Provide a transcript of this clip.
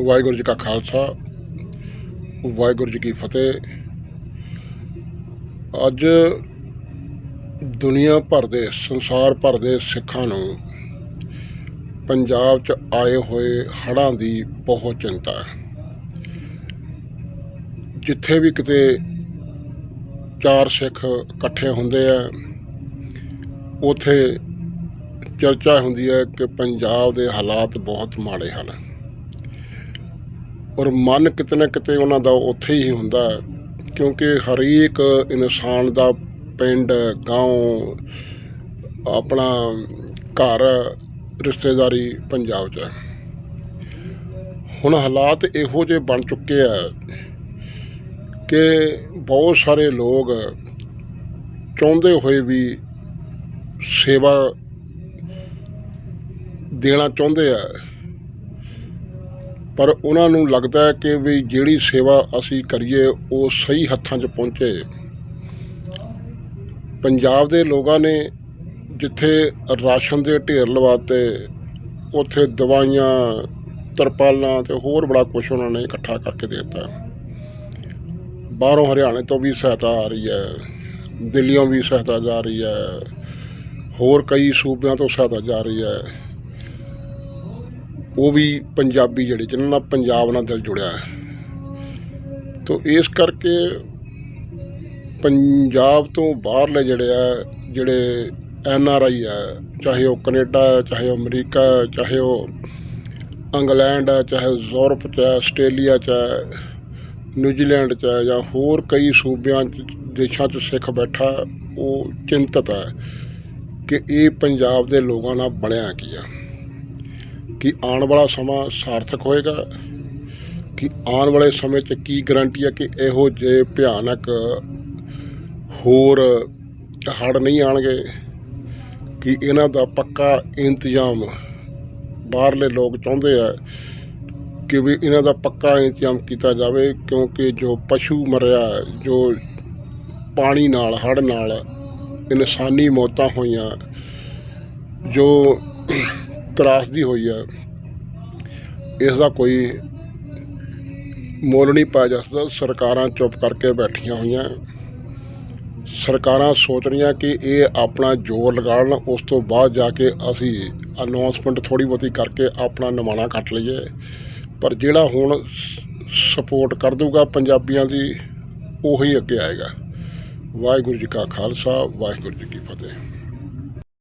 ਵਾਹਿਗੁਰੂ ਜੀ ਕਾ ਖਾਲਸਾ, ਵਾਹਿਗੁਰੂ ਜੀ ਕੀ ਫਤਿਹ। ਅੱਜ ਦੁਨੀਆ ਭਰ ਦੇ, ਸੰਸਾਰ ਭਰ ਦੇ ਸਿੱਖਾਂ ਨੂੰ ਪੰਜਾਬ 'ਚ ਆਏ ਹੋਏ ਹੜ੍ਹਾਂ ਦੀ ਬਹੁਤ ਚਿੰਤਾ ਹੈ। ਜਿੱਥੇ ਵੀ ਕਿਤੇ ਚਾਰ ਸਿੱਖ ਇਕੱਠੇ ਹੁੰਦੇ ਆ, ਉਥੇ ਚਰਚਾ ਹੁੰਦੀ ਹੈ ਕਿ ਪੰਜਾਬ ਦੇ ਹਾਲਾਤ ਬਹੁਤ ਮਾੜੇ ਹਨ। ਔਰ ਮਨ ਕਿਤੇ ਨਾ ਕਿਤੇ ਉਹਨਾਂ ਦਾ ਉੱਥੇ ਹੀ ਹੁੰਦਾ ਕਿਉਂਕਿ ਹਰੇਕ ਇਨਸਾਨ ਦਾ ਪਿੰਡ گاਉਂ ਆਪਣਾ ਘਰ, ਰਿਸ਼ਤੇਦਾਰੀ ਪੰਜਾਬ 'ਚ ਹੁਣ ਹਾਲਾਤ ਇਹੋ ਜਿਹੇ ਬਣ ਚੁੱਕੇ ਆ ਕਿ ਬਹੁਤ ਸਾਰੇ ਲੋਕ ਚਾਹੁੰਦੇ ਹੋਏ ਵੀ ਸੇਵਾ ਦੇਣਾ ਚਾਹੁੰਦੇ ਆ। ਪਰ ਉਹਨਾਂ ਨੂੰ ਲੱਗਦਾ ਹੈ ਕਿ ਵੀ ਜਿਹੜੀ ਸੇਵਾ ਅਸੀਂ ਕਰੀਏ, ਉਹ ਸਹੀ ਹੱਥਾਂ 'ਚ ਪਹੁੰਚੇ। ਪੰਜਾਬ ਦੇ ਲੋਕਾਂ ਨੇ ਜਿੱਥੇ ਰਾਸ਼ਨ ਦੇ ਢੇਰ ਲਵਾਤੇ, ਉੱਥੇ ਦਵਾਈਆਂ, ਤਰਪਾਲਾਂ ਤੇ ਹੋਰ ਬੜਾ ਕੁਝ ਉਹਨਾਂ ਨੇ ਇਕੱਠਾ ਕਰਕੇ ਦੇ ਦਿੱਤਾ। ਬਾਹਰੋਂ ਹਰਿਆਣੇ ਤੋਂ ਵੀ ਸਹਾਇਤਾ ਆ ਰਹੀ ਹੈ, ਦਿੱਲੀੋਂ ਵੀ ਸਹਾਇਤਾ ਜਾ ਰਹੀ ਹੈ, ਹੋਰ ਕਈ ਸੂਬਿਆਂ ਤੋਂ ਸਹਾਇਤਾ ਜਾ ਰਹੀ ਹੈ। ਉਹ ਵੀ ਪੰਜਾਬੀ ਜਿਹੜੇ ਜਿਨ੍ਹਾਂ ਨਾਲ ਪੰਜਾਬ ਨਾਲ ਦਿਲ ਜੁੜਿਆ ਹੈ। ਤੋ ਇਸ ਕਰਕੇ ਪੰਜਾਬ ਤੋਂ ਬਾਹਰਲੇ ਜਿਹੜੇ ਆ, ਜਿਹੜੇ ਐਨ ਆਰ ਆਈ ਹੈ ਚਾਹੇ ਉਹ ਕੈਨੇਡਾ ਹੈ ਚਾਹੇ ਉਹ ਅਮਰੀਕਾ ਹੈ ਚਾਹੇ ਉਹ ਇੰਗਲੈਂਡ ਹੈ ਚਾਹੇ ਯੂਰਪ ਚ ਹੈ ਆਸਟ੍ਰੇਲੀਆ ਚ ਹੈ ਨਿਊਜ਼ੀਲੈਂਡ ਚ ਹੈ ਜਾਂ ਹੋਰ ਕਈ ਸੂਬਿਆਂ 'ਚ, ਦੇਸ਼ਾਂ 'ਚ ਸਿੱਖ ਬੈਠਾ, ਉਹ ਚਿੰਤਤ ਹੈ ਕਿ ਇਹ ਪੰਜਾਬ ਦੇ ਲੋਕਾਂ ਨਾਲ ਬਣਿਆ ਕੀ ਆ। ਕਿ ਆਉਣ ਵਾਲਾ ਸਮਾਂ ਸਾਰਥਕ ਹੋਏਗਾ? ਕਿ ਆਉਣ ਵਾਲੇ ਸਮੇਂ 'ਚ ਕੀ ਗਾਰੰਟੀ ਹੈ ਕਿ ਇਹੋ ਜਿਹੇ ਭਿਆਨਕ ਹੋਰ ਹੜ੍ਹ ਨਹੀਂ ਆਣਗੇ ਕਿ ਇਹਨਾਂ ਦਾ ਪੱਕਾ ਇੰਤਜ਼ਾਮ ਬਾਹਰਲੇ ਲੋਕ ਚਾਹੁੰਦੇ ਆ ਕਿ ਵੀ ਇਹਨਾਂ ਦਾ ਪੱਕਾ ਇੰਤਜ਼ਾਮ ਕੀਤਾ ਜਾਵੇ, ਕਿਉਂਕਿ ਜੋ ਪਸ਼ੂ ਮਰਿਆ, ਜੋ ਪਾਣੀ ਨਾਲ, ਹੜ੍ਹ ਨਾਲ ਇਨਸਾਨੀ ਮੌਤਾਂ ਹੋਈਆਂ, ਜੋ ਤਰਾਸਦੀ ਹੋਈ ਹੈ ਇਸ ਦਾ ਕੋਈ ਮੁੱਲ ਨਹੀਂ ਪਾਇਆ ਜਾ ਸਕਦਾ। ਸਰਕਾਰਾਂ ਚੁੱਪ ਕਰਕੇ ਬੈਠੀਆਂ ਹੋਈਆਂ। ਸਰਕਾਰਾਂ ਸੋਚ ਰਹੀਆਂ ਕਿ ਇਹ ਆਪਣਾ ਜ਼ੋਰ ਲਗਾਉਣ ਉਸ ਤੋਂ ਬਾਅਦ ਜਾ ਕੇ ਅਸੀਂ ਅਨਾਉਂਸਮੈਂਟ ਥੋੜੀ ਬਹੁਤੀ ਕਰਕੇ ਆਪਣਾ ਨਿਮਾਣਾ ਕੱਟ ਲਈਏ। ਪਰ ਜਿਹੜਾ ਹੁਣ ਸਪੋਰਟ ਕਰ ਦੂਗਾ ਪੰਜਾਬੀਆਂ ਦੀ, ਉਹੀ ਅੱਗੇ ਆਏਗਾ। ਵਾਹਿਗੁਰੂ ਜੀ ਕਾ ਖਾਲਸਾ, ਵਾਹਿਗੁਰੂ ਜੀ ਕੀ ਫਤਿਹ।